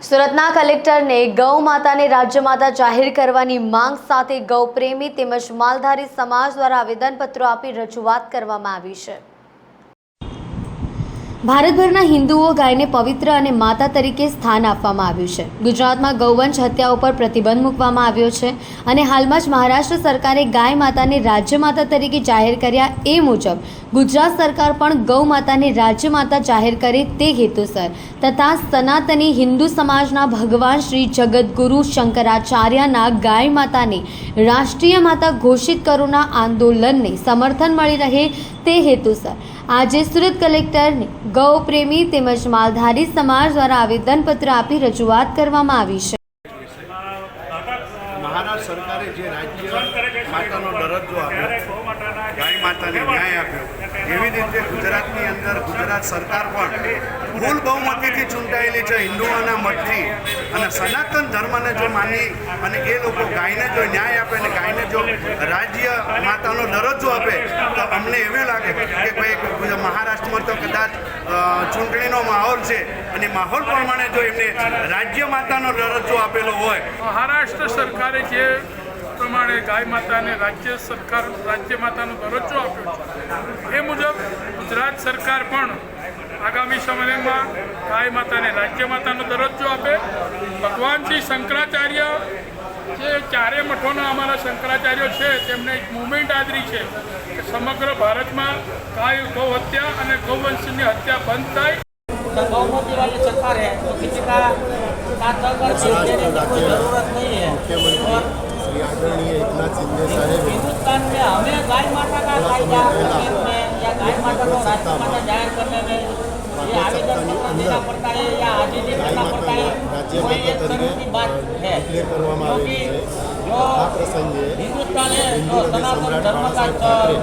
સુરતના કલેક્ટરને ગૌ માતાને રાજ્યમાતા જાહેર કરવાની માંગ સાથે ગૌ પ્રેમી તેમજ માલધારી સમાજ દ્વારા આવેદનપત્રો આપી રજૂઆત કરવામાં આવી છે. ભારતભરના હિન્દુઓ ગાયને પવિત્ર અને માતા તરીકે સ્થાન આપવામાં આવ્યું છે. ગુજરાતમાં ગૌવંશ હત્યા ઉપર પ્રતિબંધ મૂકવામાં આવ્યો છે અને હાલમાં જ મહારાષ્ટ્ર સરકારે ગાય માતાને રાજ્ય માતા તરીકે જાહેર કર્યા એ મુજબ ગુજરાત સરકાર પણ ગૌ માતાને રાજ્ય માતા જાહેર કરે તે હેતુસર તથા સનાતની હિન્દુ સમાજના ભગવાન શ્રી જગદગુરુ શંકરાચાર્યના ગાય માતાને રાષ્ટ્રીય માતા ઘોષિત કરોના આંદોલનને સમર્થન મળી રહે તે હેતુસર. આજે સુરત કલેક્ટરને ગૌ પ્રેમી તેમજ માલધારી સમાજ દ્વારા આવેદનપત્ર આપી રજૂઆત કરવામાં આવી છે. એવી રીતે ગુજરાતની અંદર ગુજરાત સરકાર પણ ફૂલ બહુમતીથી ચૂંટાયેલી છે હિન્દુઓના મતથી. અને સનાતન ધર્મને જો માની અને એ લોકો ગાયને જો ન્યાય આપે અને ગાયને જો રાજ્ય માતાનો દરજ્જો આપે, તો અમને એવું લાગે કે ચૂંટણીનો માહોલ છે અને માહોલ પ્રમાણે જો એમને રાજ્ય માતાનો દરજ્જો આપેલો હોય. મહારાષ્ટ્ર સરકારે જે પ્રમાણે ગાય માતાને રાજ્ય સરકાર, રાજ્ય માતાનો દરજ્જો આપ્યો એ મુજબ ગુજરાત સરકાર પણ આગામી સમયમાં ગાય માતાને રાજ્ય માતાનો દરજ્જો આપે. ભગવાન શ્રી શંકરાચાર્ય જે ચારે મઠોના અમારા શંકરાચાર્યો છે તેમને એક મુવમેન્ટ આદરી છે કે સમગ્ર ભારતમાં ગાય ગૌ હત્યા અને ગૌવંશની હત્યા બંધ થાય बहुमती वाली सरकार है तो किसी का साथ सहकार देने की कोई जरूरत नहीं है और श्री आदरणीय एकनाथ शिंदे साहेब हिंदुस्तान में हमें गाय माता का कायदा करने में या गाय माता को राष्ट्र माता जाहिर करने में ये आवेदन पत्र देना पड़ता है या आजीजी करना पड़ता है है રાજ્ય માતા તરીકે કરવામાં આવેલી છે. આ પ્રસંગે હિન્દુ અને સમ્રાટ બાળાસાહેબ ઠાકરે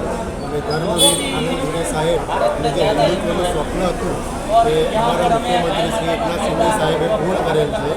અને ધર્મવીર આનંદ ધુરે સાહેબ અને જે હિન્દુત્વનું સ્વપ્ન હતું એ અમારા મુખ્યમંત્રી શ્રી એકનાથ શિંદે સાહેબે પૂર્ણ કરેલ છે.